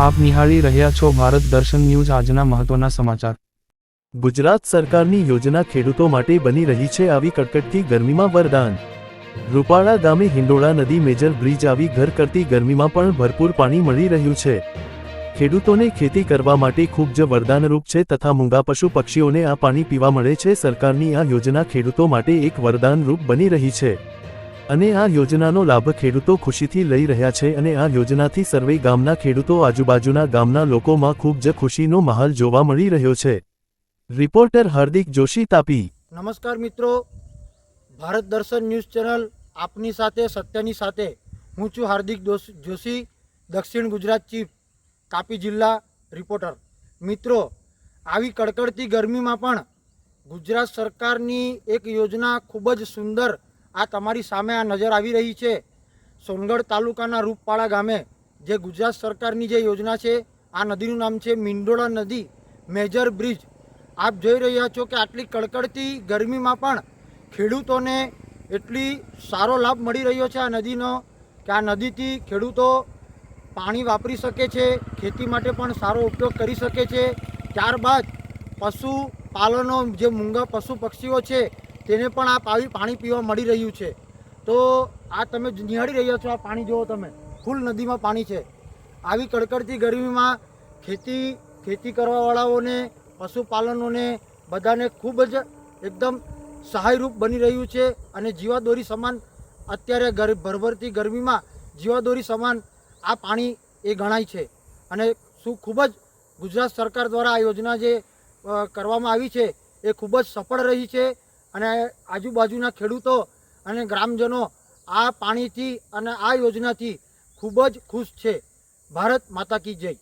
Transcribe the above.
આપ નિહાળી રહ્યા છો ભારત દર્શન ન્યૂઝ આજના મહત્વના સમાચાર. ગુજરાત સરકારની યોજના ખેડૂતો માટે બની રહી છે આવી કડકડતી ગરમીમાં વરદાન. રૂપાળા ગામે હિંડોળા નદી મેજર બ્રિજ આવી ઘર કરતી ગરમીમાં પણ ભરપૂર પાણી મળી રહ્યું છે. ખેડૂતોને ખેતી કરવા માટે ખૂબ જ વરદાનરૂપ છે તથા મૂંગા પશુ પક્ષીઓને આ પાણી પીવા મળે છે. સરકારની આ યોજના ખેડૂતો માટે એક વરદાનરૂપ બની રહી છે. અને આ યોજનાનો લાભ ખેડૂતો ખુશીથી લઈ રહ્યા છે અને આ યોજનાથી સર્વે ગામના ખેડૂતો આજુબાજુના ગામના લોકોમાં ખૂબ જ ખુશીનો માહોલ જોવા મળી રહ્યો છે. રિપોર્ટર હાર્દિક જોશી તાપી. નમસ્કાર મિત્રો. ભારત દર્શન ન્યૂઝ ચેનલ આપની સાથે, સત્યની સાથે. હું છું હાર્દિક જોશી, દક્ષિણ ગુજરાત ચીફ, તાપી જિલ્લા રિપોર્ટર. મિત્રો, આવી કડકડતી ગરમીમાં પણ ગુજરાત સરકારની એક યોજના ખૂબ જ સુંદર આ તમારી સામે આ નજર આવી રહી છે. સોનગઢ તાલુકાના રૂપપાડા ગામે, જે ગુજરાત સરકારની જે યોજના છે, આ નદીનું નામ છે મિંડોળા નદી, મેજર બ્રિજ. આપ જોઈ રહ્યા છો કે આટલી કડકડતી ગરમીમાં પણ ખેડૂતોને એટલી સારો લાભ મળી રહ્યો છે આ નદીનો કે આ નદીથી ખેડૂતો પાણી વાપરી શકે છે, ખેતી માટે પણ સારો ઉપયોગ કરી શકે છે. ત્યારબાદ પશુ પાલનો જે મૂંગા પશુ પક્ષીઓ છે તેને પણ આ પાવી પાણી પીવા મળી રહ્યું છે. તો આ તમે નિહાળી રહ્યા છો આ પાણી, જુઓ તમે, ફૂલ નદીમાં પાણી છે. આવી કડકડતી ગરમીમાં ખેતી ખેતી કરવાવાળાઓને, પશુપાલનોને બધાને ખૂબ જ એકદમ સહાયરૂપ બની રહ્યું છે અને જીવાદોરી સમાન અત્યારે ગર, ભરભરતી ગરમીમાં જીવાદોરી સમાન આ પાણી એ ગણાય છે. અને શું ખૂબ જ ગુજરાત સરકાર દ્વારા આ યોજના જે કરવામાં આવી છે એ ખૂબ જ સફળ રહી છે. અને આજુબાજુના ખેડૂતો અને ગ્રામજનો આ પાણીથી અને આ યોજનાથી ખૂબ જ ખુશ છે. ભારત માતા કી જય.